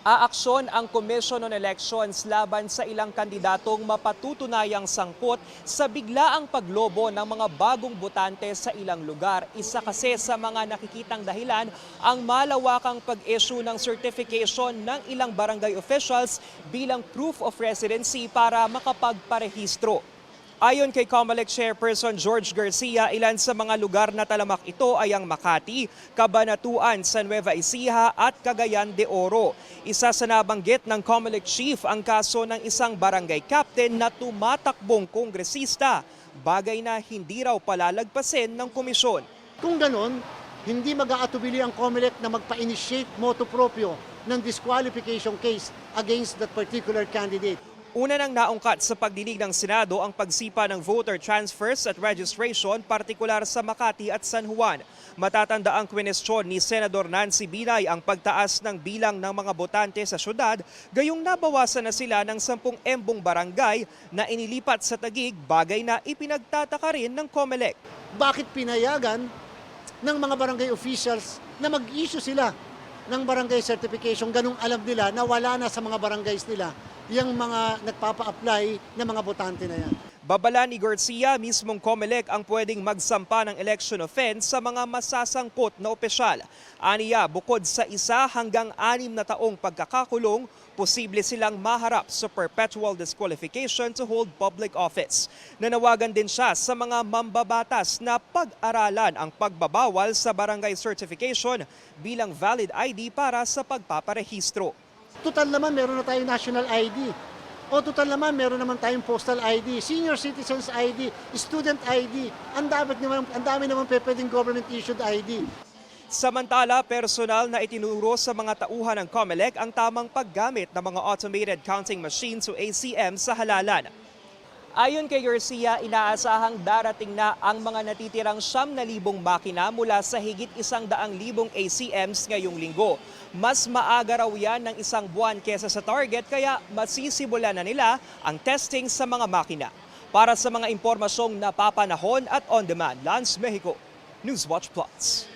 Aaksyon ang Commission on Elections laban sa ilang kandidatong mapatutunayang sangkot sa biglaang paglobo ng mga bagong botante sa ilang lugar. Isa kasi sa mga nakikitang dahilan ang malawakang pag-issue ng certification ng ilang barangay officials bilang proof of residency para makapagparehistro. Ayon kay COMELEC Chairperson George Garcia, ilan sa mga lugar na talamak ito ay ang Makati, Cabanatuan, San Nueva Ecija at Cagayan de Oro. Isa sa nabanggit ng COMELEC Chief ang kaso ng isang barangay captain na tumatakbong kongresista, bagay na hindi raw palalagpasin ng komisyon. Kung ganon, hindi mag-aatubili ang COMELEC na magpa-initiate motu proprio ng disqualification case against that particular candidate. Una nang naungkat sa pagdinig ng Senado ang pagsipa ng voter transfers at registration, partikular sa Makati at San Juan. Matatanda ang kwenestyon ni Senador Nancy Binay ang pagtaas ng bilang ng mga botante sa syudad, gayong nabawasan na sila ng 10 embong barangay na inilipat sa Tagig, bagay na ipinagtataka rin ng COMELEC. Bakit pinayagan ng mga barangay officials na mag-issue sila ng barangay certification ganung alam nila na wala na sa mga barangays nila yung mga nagpapa-apply na mga botante na yan. Babala ni Garcia, mismong COMELEC ang pwedeng magsampa ng election offense sa mga masasangkot na opisyal. Aniya, bukod sa isa hanggang anim na taong pagkakakulong, posible silang maharap sa perpetual disqualification to hold public office. Nanawagan din siya sa mga mambabatas na pag-aralan ang pagbabawal sa barangay certification bilang valid ID para sa pagpaparehistro. Total naman meron na tayong national ID. O total naman meron naman tayong postal ID, senior citizens ID, student ID. Ang dami naman, ang dami naman pwedeng government issued ID. Samantala, personal na itinuro sa mga tauhan ng COMELEC ang tamang paggamit ng mga automated counting machines o ACM sa halalan. Ayon kay Garcia, inaasahang darating na ang mga natitirang 9,000 makina mula sa higit 100,000 ACMs ngayong linggo. Mas maaga raw yan ng isang buwan kesa sa target kaya masisimulan na nila ang testing sa mga makina. Para sa mga impormasyong napapanahon at on-demand, Lance Mexico, Newswatch Plus.